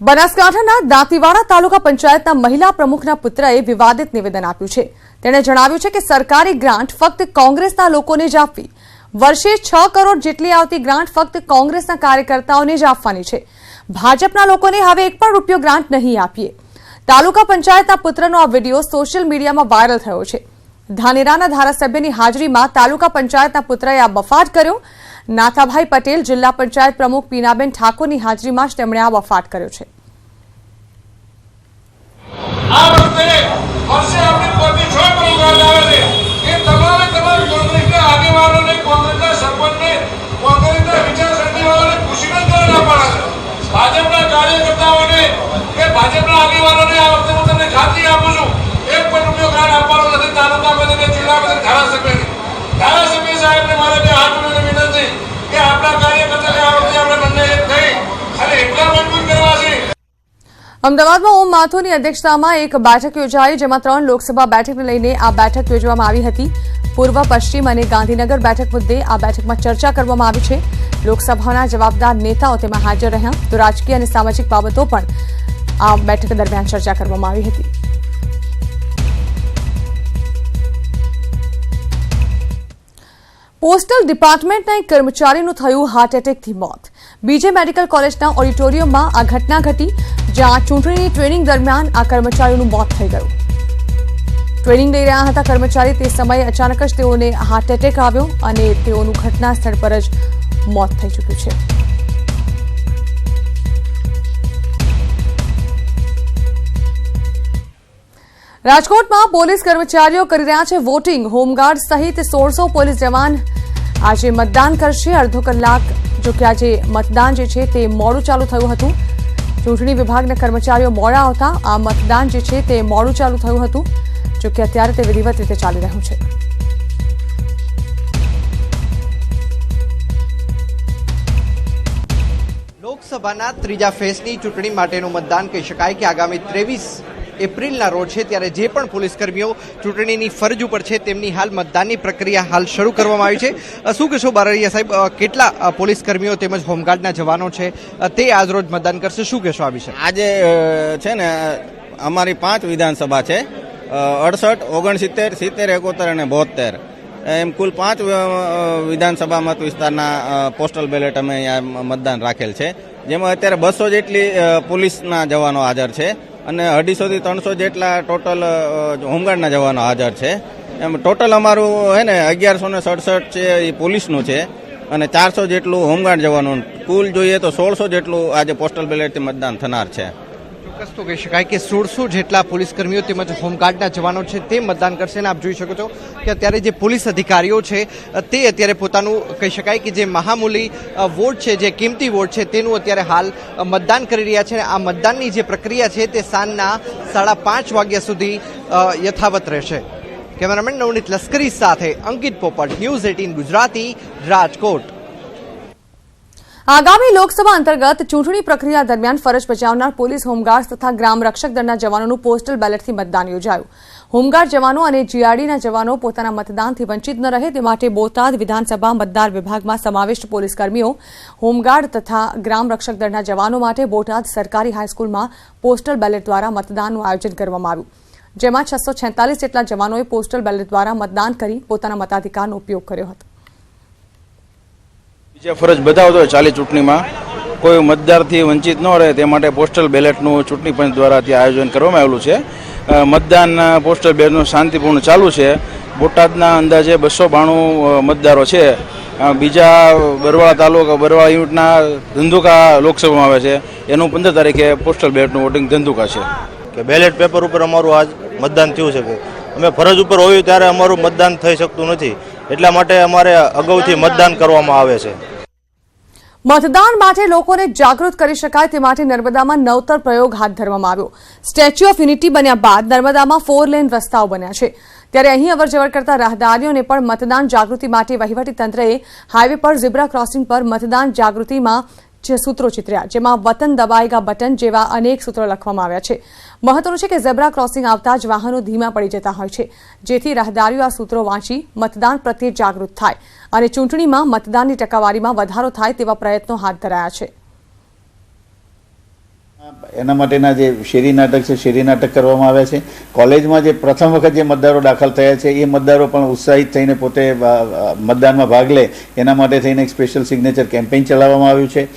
બનાસકાંઠાના દાંતીવાડા તાલુકા પંચાયતના મહિલા પ્રમુખના પુત્રએ વિવાદિત નિવેદન આપ્યું છે. તેણે જણાવ્યું છે કે સરકારી ગ્રાન્ટ ફક્ત કોંગ્રેસના લોકોને જ આપવી. વર્ષે છ કરોડ જેટલી આવતી ગ્રાન્ટ ફક્ત કોંગ્રેસના કાર્યકર્તાઓને જ આપવાની છે. ભાજપના લોકોને હવે એક પણ રૂપિયો ગ્રાન્ટ નહીં આપીએ. તાલુકા પંચાયતના પુત્રનો આ વીડિયો સોશિયલ મીડિયામાં વાયરલ થયો છે. ધાનેરાના ધારાસભ્યની હાજરીમાં તાલુકા પંચાયતના પુત્રએ આ બફાટ કર્યો નાથાભાઈ પટેલ જિલ્લા પંચાયત પ્રમુખ પીનાબેન ઠાકોરની હાજરીમાં જ તેમણે આ વફાટ કર્યો છે. ભાજપના કાર્યકર્તાઓને કે ભાજપના આગેવાનોને બે હાથ અમદાવાદમાં ઓમ માથુરની અધ્યક્ષતામાં એક બેઠક યોજાઈ, જેમાં ત્રણ લોકસભા બેઠકને લઈને આ બેઠક યોજવામાં આવી હતી. પૂર્વ, પશ્ચિમ અને ગાંધીનગર બેઠક મુદ્દે આ બેઠકમાં ચર્ચા કરવામાં આવી છે. લોકસભાના જવાબદાર નેતાઓ તેમાં હાજર રહ્યા. તો રાજકીય અને સામાજિક બાબતો પણ આ બેઠક દરમિયાન ચર્ચા કરવામાં આવી હતી. પોસ્ટલ ડિપાર્ટમેન્ટના એક કર્મચારીનું થયું હાર્ટ એટેકથી મોત. બીજે મેડિકલ કોલેજના ઓડિટોરિયમમાં આ ઘટના ઘટી, જ્યાં ચૂંટણીની ટ્રેનિંગ દરમિયાન આ કર્મચારીનું મોત થઈ ગયું. ટ્રેનિંગ લઈ રહ્યા હતા કર્મચારી, તે સમયે અચાનક જ તેઓને હાર્ટ એટેક આવ્યો અને તેઓનું ઘટના સ્થળ પર જ મોત થઈ ચૂક્યું છે. રાજકોટમાં પોલીસ કર્મચારીઓ કરી રહ્યા છે વોટિંગ. હોમગાર્ડ સહિત સોળસો પોલીસ જવાન આજે મતદાન કરશે. અડધો કલાક, જો કે આજે મતદાન જે છે તે મોડું ચાલુ થયું હતું. ચૂંટણી વિભાગના કર્મચારીઓ મોડા આવતા. આ મતદાન જે છે તે મોડું ચાલુ થયું હતું, જો કે અત્યારે તે વિધિવત રીતે ચાલી રહ્યું છે. લોકસભાના ત્રીજા ફેઝની ચૂંટણી માટેનું મતદાન કહી શકાય કે આગામી ત્રેવીસ એપ્રિલના રોજ છે ત્યારે જે પણ પોલીસ કર્મીઓ ચૂંટણીની ફરજ ઉપર છે તેમની હાલ મતદાનની પ્રક્રિયા હાલ શરૂ કરવામાં આવી છે. શું કહેશો બારૈયા સાહેબ? કેટલા પોલીસકર્મીઓ પોલીસ કર્મીઓ તેમજ હોમગાર્ડના જવાનો છે તે તે આજરોજ મતદાન કરશે? શું કહેશો આ વિશે? આજે છે ને, અમારી પાંચ વિધાનસભા છે. અડસઠ, ઓગણસિત્તેર, સિત્તેર, એકોતેર અને બોતેર એમ કુલ પાંચ વિધાનસભા મત વિસ્તારના પોસ્ટલ બેલેટ અમે અહીંયા મતદાન રાખેલ છે. જેમાં અત્યારે બસો જેટલી પોલીસના જવાનો હાજર છે. અને અઢીસોથી ત્રણસો જેટલા ટોટલ હોમગાર્ડના જવાનો હાજર છે. એમ ટોટલ અમારું હે ને અગિયારસો ને સડસઠ છે એ પોલીસનું છે અને ચારસો જેટલું હોમગાર્ડ જવાનું. કુલ જોઈએ તો સોળસો જેટલું આજે પોસ્ટલ બેલેટથી મતદાન થનાર છે. ચોક્કસ તો કહી શકાય કે સોળસો જેટલા પોલીસ કર્મીઓ તેમજ હોમગાર્ડના જવાનો છે તે મતદાન કરશે અને આપ જોઈ શકો છો કે અત્યારે જે પોલીસ અધિકારીઓ છે, તે અત્યારે પોતાનું કહી શકાય કે જે મહામૂલી વોટ છે, જે કિંમતી વોટ છે, તેનું અત્યારે હાલ મતદાન કરી રહ્યા છે આ મતદાનની જે પ્રક્રિયા છે તે સાંજના સાડા પાંચ વાગ્યા સુધી યથાવત રહેશે. કેમેરામેન નવનીત લશ્કરી સાથે અંકિત પોપટ, ન્યૂઝ એટીન ગુજરાતી, રાજકોટ. આગામી લોકસભા અંતર્ગત ચૂંટણી પ્રક્રિયા દરમિયાન ફરજ બજાવનાર પોલીસ હોમગાર્ડ તથા ગ્રામ રક્ષક દળના જવાનોનું પોસ્ટલ બેલેટથી મતદાન યોજાયું. હોમગાર્ડ જવાનો અને જીઆરડીના જવાનો પોતાના મતદાનથી વંચિત ન રહે તે માટે બોટાદ વિધાનસભા મતદાર વિભાગમાં સમાવિષ્ટ પોલીસ કર્મીઓ હોમગાર્ડ તથા ગ્રામ રક્ષક દળના જવાનો માટે બોટાદ સરકારી હાઈસ્કૂલમાં પોસ્ટલ બેલેટ દ્વારા મતદાનનું આયોજન કરવામાં આવ્યું. જેમાં છસો જેટલા જવાનોએ પોસ્ટલ બેલેટ દ્વારા મતદાન કરી પોતાના મતાધિકારનો ઉપયોગ કર્યો હતો. જે ફરજ બજાવતો હોય ચાલી ચૂંટણીમાં. કોઈ મતદારથી વંચિત ન રહે તે માટે પોસ્ટલ બેલેટનું ચૂંટણી પંચ દ્વારા ત્યાં આયોજન કરવામાં આવેલું છે. મતદાન પોસ્ટલ બેલેટનું શાંતિપૂર્ણ ચાલુ છે. બોટાદના અંદાજે બસો બાણું મતદારો છે. બીજા બરવાળા તાલુકા, બરવાળા યુનિટના ધંધુકા લોકસભામાં આવે છે. એનું પંદર તારીખે પોસ્ટલ બેલેટનું વોટિંગ ધંધુકા છે. કે બેલેટ પેપર ઉપર અમારું આજ મતદાન થયું છે કે અમે ફરજ ઉપર હોઈએ ત્યારે અમારું મતદાન થઈ શકતું નથી. એટલા માટે અમારે અગાઉથી મતદાન કરવામાં આવે છે. મતદાન માટે લોકોને જાગૃત કરી શકાય તે માટે નર્મદામાં નવતર પ્રયોગ હાથ ધરવામાં આવ્યો. સ્ટેચ્યુ ઓફ યુનિટી બન્યા બાદ નર્મદામાં ફોર લેન રસ્તાઓ બન્યા છે. ત્યારે અહીં અવરજવર કરતા રાહદારીઓને પણ મતદાન જાગૃતિ માટે વહીવટી તંત્રએ હાઈવે પર ઝીબ્રા ક્રોસિંગ પર મતદાન જાગૃતિમાં જે સૂત્રો ચિતર્યા જેમાં વતન દબાયેગા બટન જેવા અનેક સૂત્રો લખવામાં આવ્યા છે. મહત્વનું છે કે ઝેબ્રા ક્રોસિંગ આવતા જ વાહનો ધીમા પડી જતા હોય છે. જેથી રાહદારીઓ આ સૂત્રો વાંચી મતદાન પ્રત્યે જાગૃત થાય અને ચૂંટણીમાં મતદાનની ટકાવારીમાં વધારો થાય તેવા પ્રયત્નો હાથ ધરાયા છે. એના માટેના જે શેરી નાટક છે, શેરી નાટક કરવામાં આવ્યા છે. કોલેજમાં જે પ્રથમ વખત જે મતદારો દાખલ થયા છે, એ મતદારો પણ ઉત્સાહિત થઈને પોતે મતદાનમાં ભાગ લે. એના માટે થઈને એક સ્પેશિયલ સિગ્નેચર કેમ્પેઇન ચલાવવામાં આવ્યું છે.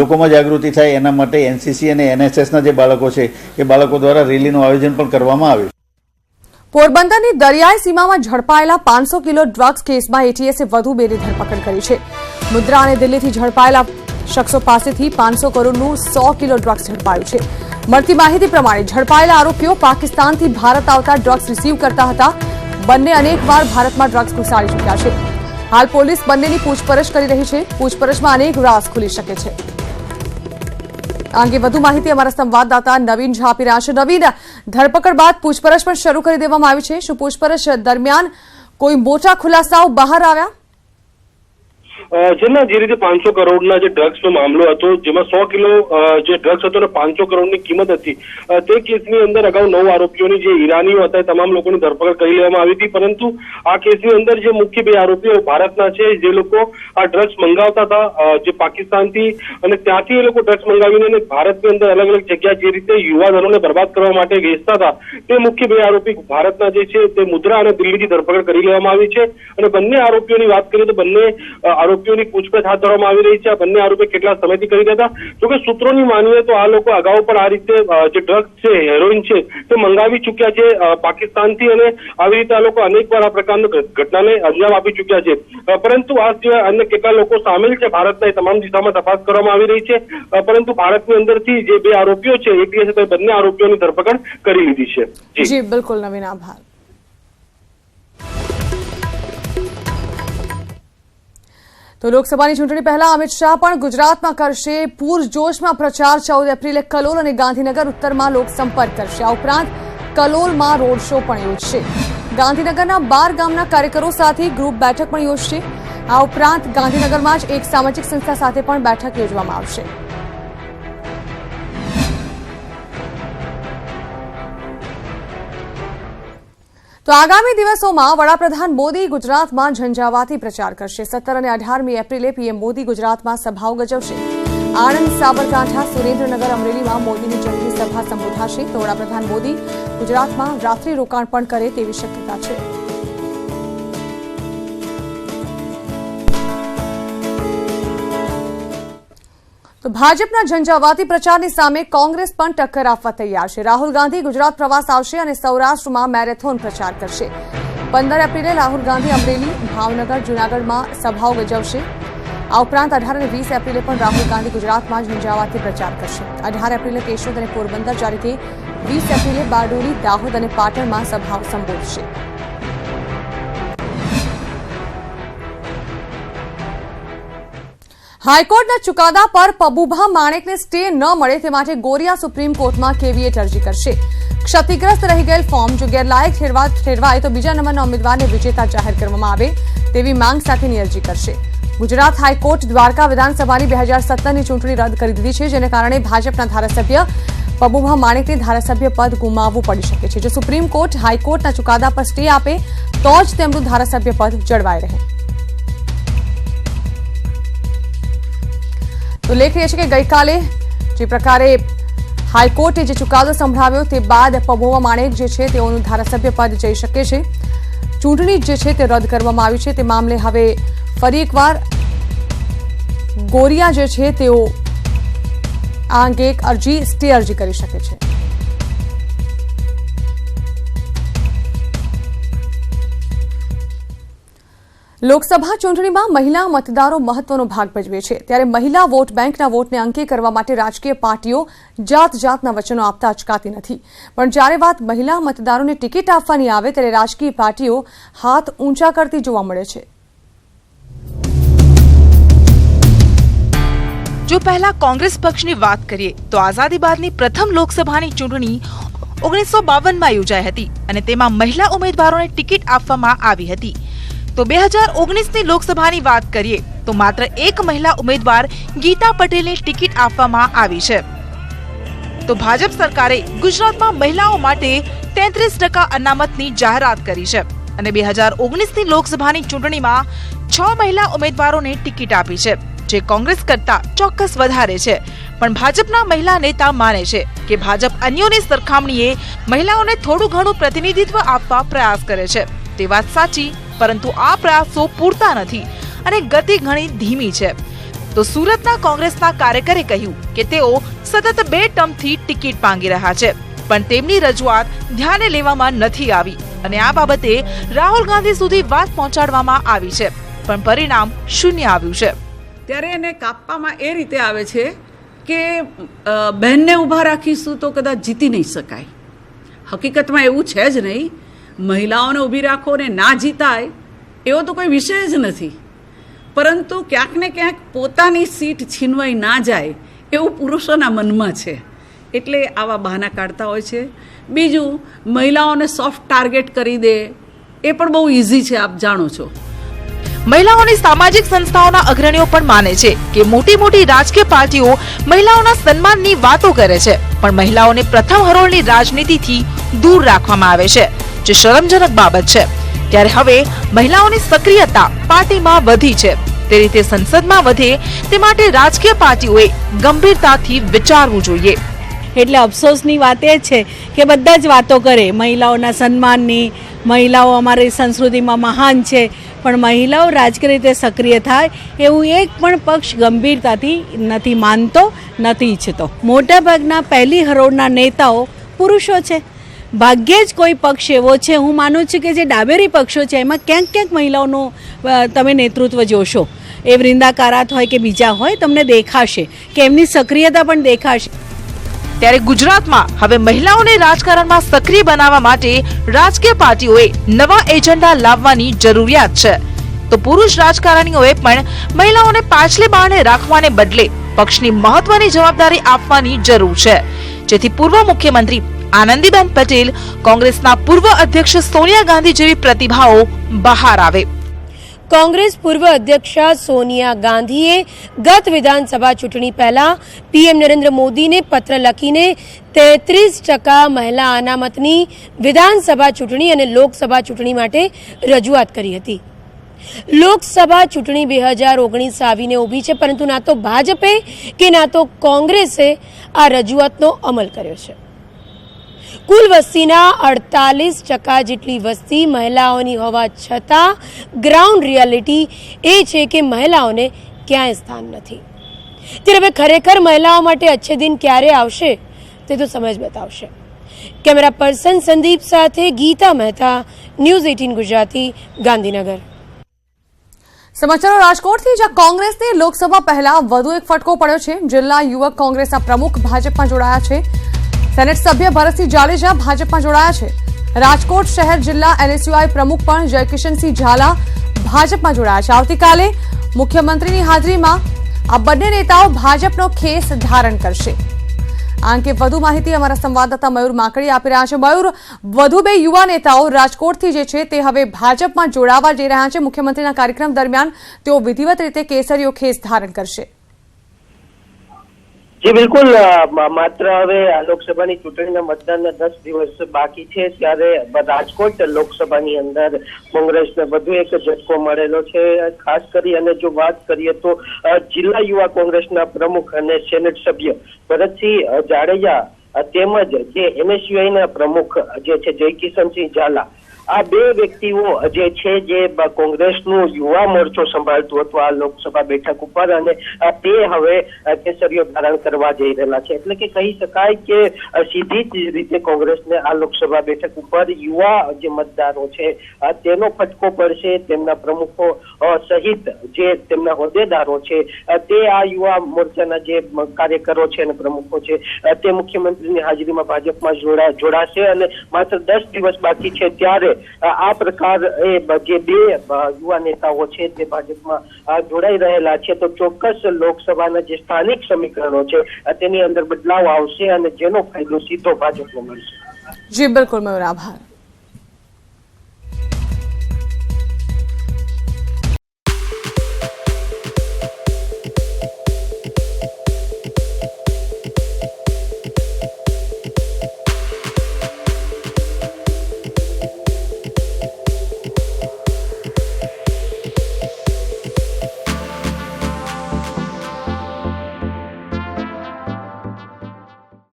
લોકોમાં જાગૃતિ થાય એના માટે એનસીસી અને એનએસએસના જે બાળકો છે, એ બાળકો દ્વારા રેલીનું આયોજન પણ કરવામાં આવ્યું છે. પોરબંદરની દરિયાઈ સીમામાં ઝડપાયેલા પાંચસો કિલો ડ્રગ્સ કેસમાં એટીએસે વધુ બેની ધરપકડ કરી છે. મુદ્રા અને દિલ્હીથી ઝડપાયેલા શખ્સો પાસેથી પાંચસો કરોડનું સો કિલો ડ્રગ્સ ઝડપાયું છે. મળતી માહિતી પ્રમાણે ઝડપાયેલા આરોપીઓ પાકિસ્તાનથી ભારત આવતા ડ્રગ્સ રિસીવ કરતા હતા. બંને અનેકવાર ભારતમાં ડ્રગ્સ ઘુસાડી ચૂક્યા છે. હાલ પોલીસ બંનેની પૂછપરછ કરી રહી છે. પૂછપરછમાં અનેક રાસ ખુલી શકે છે. આ અંગે વધુ માહિતી અમારા સંવાદદાતા નવીન ઝા આપી રહ્યા છે. નવીન, ધરપકડ બાદ પૂછપરછ પણ શરૂ કરી દેવામાં આવી છે. શું પૂછપરછ દરમિયાન કોઈ મોટા ખુલાસાઓ બહાર આવ્યા? જેમાં જે રીતે પાંચસો કરોડના જે ડ્રગ્સનો મામલો હતો જેમાં સો કિલો જે ડ્રગ્સ હતો અને પાંચસો કરોડની કિંમત હતી તે કેસની અંદર અગાઉ નવ આરોપીઓની જે ઈરાનીઓ હતા તમામ લોકોની ધરપકડ કરી લેવામાં આવી હતી પરંતુ આ કેસની અંદર જે મુખ્ય બે આરોપીઓ ભારતના છે જે લોકો આ ડ્રગ્સ મંગાવતા હતા જે પાકિસ્તાનથી અને ત્યાંથી એ લોકો ડ્રગ્સ મંગાવીને અને ભારતની અંદર અલગ અલગ જગ્યા જે રીતે યુવાધનોને બરબાદ કરવા માટે વેચતા હતા તે મુખ્ય બે આરોપી ભારતના જે છે તે મુદ્રા અને દિલ્હીથી ધરપકડ કરી લેવામાં આવી છે અને બંને આરોપીઓની વાત કરીએ તો બંને અ, આરોપીઓની પૂછપરછ હાથ ધરવામાં આવી રહી છે. આ બંને આરોપી કેટલા સમયથી કરી રહ્યા હતા? જોકે સૂત્રોની માનીએ તો આ લોકો અગાઉ પણ આ રીતે જે ડ્રગ્સ છે હેરોઇન છે, તે મંગાવી ચૂક્યા છે પાકિસ્તાનથી અને આવી રીતે આ લોકો અનેકવાર આ પ્રકારની ઘટનાને અંજામ આપી ચૂક્યા છે. પરંતુ આ સિવાય અન્ય કેટલા લોકો સામેલ છે? ભારતના એ તમામ દિશામાં તપાસ કરવામાં આવી રહી છે. પરંતુ ભારતની અંદરથી જે બે આરોપીઓ છે તે બંને આરોપીઓની ધરપકડ કરી લીધી છે. જી, બિલકુલ નવીન આભાર. તો લોકસભાની ચૂંટણી પહેલા અમિત શાહ પણ ગુજરાતમાં કરશે પૂરજોશમાં પ્રચાર. ચૌદ એપ્રિલે કલોલ અને ગાંધીનગર ઉત્તરમાં લોકસંપર્ક કરશે. આ ઉપરાંત કલોલમાં રોડ શો પણ યોજશે. ગાંધીનગરના બાર ગામના કાર્યકરો સાથે ગ્રુપ બેઠક પણ યોજશે. આ ઉપરાંત ગાંધીનગરમાં જ એક સામાજિક સંસ્થા સાથે પણ બેઠક યોજવામાં આવશે. તો આગામી દિવસોમાં વડાપ્રધાન મોદી ગુજરાતમાં ઝંઝાવાતી પ્રચાર કરશે. સત્તર અને અઢારમી એપ્રિલે પીએમ મોદી ગુજરાતમાં સભાઓ ગજવશે. આણંદ, સાબરકાંઠા, સુરેન્દ્રનગર, અમરેલીમાં મોદીની જંગી સભા સંબોધાશે. તો વડાપ્રધાન મોદી ગુજરાતમાં રાત્રિ રોકાણ પણ કરે તેવી શક્યતા છે. તો ભાજપના ઝંઝાવાતી પ્રચારની સામે કોંગ્રેસ પણ ટક્કર આપવા તૈયાર છે. રાહુલ ગાંધી ગુજરાત પ્રવાસ આવશે અને સૌરાષ્ટ્રમાં મેરેથોન પ્રચાર કરશે. પંદર એપ્રિલે રાહુલ ગાંધી અમરેલી, ભાવનગર, જૂનાગઢમાં સભાઓ ગજવશે આ ઉપરાંત અઢાર અને વીસ એપ્રિલે પણ રાહુલ ગાંધી ગુજરાતમાં ઝંઝાવાતી પ્રચાર કરશે. અઢાર એપ્રિલે કેશોદ અને પોરબંદર, જ્યારે વીસ એપ્રિલે બારડોલી, દાહોદ અને પાટણમાં સભાઓ સંબોધશે. હાઈકોર્ટના ચુકાદા પર પબુભા માણેકને સ્ટે ન મળે તે માટે ગોરિયા સુપ્રીમ કોર્ટમાં કેવીએટ અરજી કરશે. ક્ષતિગ્રસ્ત રહી ગયેલ ફોર્મ જો ગેરલાયક ઠેરવાય તો બીજા નંબરના ઉમેદવારને વિજેતા જાહેર કરવામાં આવે તેવી માંગ સાથેની અરજી કરશે. ગુજરાત હાઈકોર્ટ દ્વારકા વિધાનસભાની બે હજાર સત્તરની ચૂંટણી રદ કરી દીધી છે, જેને કારણે ભાજપના ધારાસભ્ય પબુભા માણેકને ધારાસભ્ય પદ ગુમાવવું પડી શકે છે. જો સુપ્રીમ કોર્ટ હાઈકોર્ટના ચુકાદા પર સ્ટે આપે, તો જ તેમનું ધારાસભ્ય પદ જળવાઈ રહે. ઉલ્લેખનીય છે કે ગઈકાલે જે પ્રકારે હાઈકોર્ટે જે ચુકાદો સંભળાવ્યો તે બાદ પબોવા માણેક જે છે તેઓનું ધારાસભ્ય પદ જઈ શકે છે. ચૂંટણી જે છે તે રદ કરવામાં આવી છે. તે મામલે હવે ફરી એકવાર ગોરિયા જે છે તેઓ આ અંગે એક અરજી સ્ટે અરજી કરી શકે છે. લોકસભા ચૂંટણીમાં મહિલા મતદારો મહત્વનો ભાગ ભજવે છે. ત્યારે મહિલા વોટ બેંકના વોટને અંકે કરવા માટે રાજકીય પાર્ટીઓ જાત જાતના વચનો આપતા અચકાતી નથી. પણ જ્યારે વાત મહિલા મતદારોને ટિકિટ આપવાની આવે ત્યારે રાજકીય પાર્ટીઓ હાથ ઊંચા કરતી જોવા મળે છે. જો પહેલા કોંગ્રેસ પક્ષની વાત કરીએ, તો આઝાદી બાદની પ્રથમ લોકસભાની ચૂંટણી ઓગણીસો બાવનમાં યોજાઈ હતી અને તેમાં મહિલા ઉમેદવારોને ટિકિટ આપવામાં આવી હતી. તો બે હજાર ઓગણીસની લોકસભાની વાત કરીએ, તો માત્ર એક મહિલા ઉમેદવાર ગીતા પટેલને ટિકિટ આપવામાં આવી છે. તો ભાજપ સરકારે ગુજરાતમાં મહિલાઓ માટે તેત્રીસ ટકા અનામતની જાહેરાત કરી છે અને બે હજાર ઓગણીસની લોકસભાની ચૂંટણીમાં છ મહિલા ઉમેદવારોને ટિકિટ આપી છે, જે કોંગ્રેસ કરતા ચોક્કસ વધારે છે. પણ ભાજપના મહિલા નેતા માને છે કે ભાજપ અન્યોની સરખામણીએ મહિલાઓને થોડું ઘણું પ્રતિનિધિત્વ આપવા પ્રયાસ કરે છે. તે વાત સાચી પરંતુ આ પ્રયાસો પૂરતા નથી અને ગતિ ઘણી ધીમી છે. તો સુરતના કોંગ્રેસના કાર્યકરે કહ્યું કે તેઓ સતત બે ટર્મથી ટિકિટ માંગી રહ્યા છે, પણ તેમની રજૂઆત ધ્યાને લેવામાં નથી આવી અને આ બાબતે રાહુલ ગાંધી સુધી વાત પહોંચાડવામાં આવી છે, પણ પરિણામ શૂન્ય આવ્યું છે. ત્યારે એને કાપવામાં એ રીતે આવે છે કે બહેનને ઊભા રાખીશું તો કદાચ જીતી નહીં શકાય. હકીકતમાં એવું છે જ નહીં મહિલાઓને ઊભી રાખો ને ના જીતાય, એવો તો કોઈ વિષય જ નથી. પરંતુ ક્યાંક ને ક્યાંક પોતાની સીટ છીનવાઈ ના જાય એવું પુરુષોના મનમાં છે. એટલે આવા બહાના કાઢતા હોય છે. બીજું, મહિલાઓને સોફ્ટ ટાર્ગેટ કરી દે, એ પણ બહુ ઇઝી છે, આપ જાણો છો. મહિલાઓની સામાજિક સંસ્થાઓના અગ્રણીઓ પણ માને છે કે મોટી મોટી રાજકીય પાર્ટીઓ મહિલાઓના સન્માનની વાતો કરે છે. પણ મહિલાઓને પ્રથમ હરોળની રાજનીતિથી દૂર રાખવામાં આવે છે. જે શરમજનક બાબત છે. ત્યારે હવે મહિલાઓની સક્રિયતા પાર્ટીમાં વધી છે. તે રીતે સંસદમાં વધે તે માટે રાજકીય પાર્ટીઓએ ગંભીરતાથી વિચારવું જોઈએ. એટલે અફસોસની વાત એ છે કે બધા જ વાતો કરે, મહિલાઓના સન્માનની, મહિલાઓ અમારી સંસ્કૃતિમાં મહાન છે, પણ મહિલાઓ રાજકીય રીતે સક્રિય થાય એવું એક પણ પક્ષ ગંભીરતાથી નથી માનતો, નથી ઈચ્છતો. મોટાભાગના પહેલી હરોળના નેતાઓ પુરુષો છે. ભાગ્યે જ કોઈ પક્ષ એવો છે. હું માનું છું કે જે ડાબેરી પક્ષો છે, એમાં ક્યાંક ક્યાંક મહિલાઓનું તમે નેતૃત્વ જોશો. એ વૃંદા કારાત હોય કે બીજા હોય, તમને દેખાશે કે એમની સક્રિયતા પણ દેખાશે. ત્યારે ગુજરાતમાં હવે મહિલાઓને રાજકારણમાં સક્રિય બનાવવા માટે રાજકીય પાર્ટીઓએ નવા એજન્ડા લાવવાની જરૂરિયાત છે. તો પુરુષ રાજકારણીઓએ પણ મહિલાઓને પાછલે બારણે રાખવાને બદલે પક્ષની મહત્વની જવાબદારી આપવાની જરૂર છે. જેથી પૂર્વ મુખ્યમંત્રી આનંદીબેન પટેલ, કોંગ્રેસના પૂર્વ અધ્યક્ષ સોનિયા ગાંધી જેવી પ્રતિભાઓ બહાર આવે. કોંગ્રેસ પૂર્વ અધ્યક્ષા સોનિયા ગાંધીએ ગત વિધાનસભા ચૂંટણી પહેલા પીએમ નરેન્દ્ર મોદીને પત્ર લખીને તેત્રીસ ટકા મહિલા અનામતની વિધાનસભા ચૂંટણી અને લોકસભા ચૂંટણી માટે રજૂઆત કરી હતી. લોકસભા ચૂંટણી બે હજાર ઓગણીસ આવીને ઊભી છે, પરંતુ ના તો ભાજપે કે ના તો કોંગ્રેસે આ રજૂઆતનો અમલ કર્યો છે. કુલ વસ્તીના અડતાલીસ ટકા જેટલી વસ્તી મહિલાઓની હોવા છતાં ગ્રાઉન્ડ રિયાલિટી એ છે કે મહિલાઓને ક્યાંય સ્થાન નથી. ત્યારે હવે ખરેખર મહિલાઓ માટે અચ્છે દિન ક્યારે આવશે તે તો સમજ બતાવશે. કેમેરા પર્સન સંદીપ સાથે ગીતા મહેતા, ન્યૂઝ એટીન ગુજરાતી, ગાંધીનગર. સમાચારો રાજકોટથી, જ્યાં કોંગ્રેસને લોકસભા પહેલા વધુ એક ફટકો પડ્યો છે. જિલ્લા યુવક કોંગ્રેસના પ્રમુખ ભાજપમાં જોડાયા છે. સેનેટ સભ્ય ભરતસિંહ જાડેજા ભાજપમાં જોડાયા છે. રાજકોટ શહેર જિલ્લા એનએસયુઆઈ પ્રમુખ પણ જયકિશનસિંહ ઝાલા ભાજપમાં જોડાયા છે. આવતીકાલે મુખ્યમંત્રીની હાજરીમાં આ બંને નેતાઓ ભાજપનો ખેસ ધારણ કરશે. આ અંગે વધુ માહિતી અમારા સંવાદદાતા મયુર માકડી આપી રહ્યા છે. મયુર, વધુ બે યુવા નેતાઓ રાજકોટથી જે છે તે હવે ભાજપમાં જોડાવા જઈ રહ્યા છે. મુખ્યમંત્રીના કાર્યક્રમ દરમિયાન તેઓ વિધિવત રીતે કેસરીઓ ખેસ ધારણ કરશે. જી, બિલકુલ માત્ર હવે લોકસભાની ચૂંટણીના મતદાનના દસ દિવસ બાકી છે, ત્યારે રાજકોટ લોકસભાની અંદર કોંગ્રેસને વધુ એક ઝટકો મળેલો છે. ખાસ કરી અને જો વાત કરીએ તો જિલ્લા યુવા કોંગ્રેસના પ્રમુખ અને સેનેટ સભ્ય ભરતસિંહ જાડેજા તેમજ જે એમએસયુઆઈના પ્રમુખ જે છે, જયકિશનસિંહ ઝાલા આ બે વ્યક્તિઓ જે છે, જે કોંગ્રેસનું યુવા મોરચો સંભાળતું હતું, આ લોકસભા બેઠક ઉપર અને તે હવે કેસરીઓ ધારણ કરવા જઈ રહેલા છે. એટલે કે કહી શકાય કે સીધી જ રીતે કોંગ્રેસને આ લોકસભા બેઠક ઉપર યુવા જે મતદારો છે તેનો ફટકો પડશે. તેમના પ્રમુખો સહિત જે તેમના હોદ્દેદારો છે તે આ યુવા મોરચાના જે કાર્યકરો છે અને પ્રમુખો છે તે મુખ્યમંત્રીની હાજરીમાં ભાજપમાં જોડા, જોડાશે અને માત્ર દસ દિવસ બાકી છે ત્યારે આ પ્રકાર એ જે બે યુવા નેતાઓ છે તે ભાજપમાં જોડાઈ રહેલા છે. તો ચોક્કસ લોકસભાના જે સ્થાનિક સમીકરણો છે તેની અંદર બદલાવ આવશે અને જેનો ફાયદો સીધો ભાજપને મળશે. જી, બિલકુલ મયુર આભાર.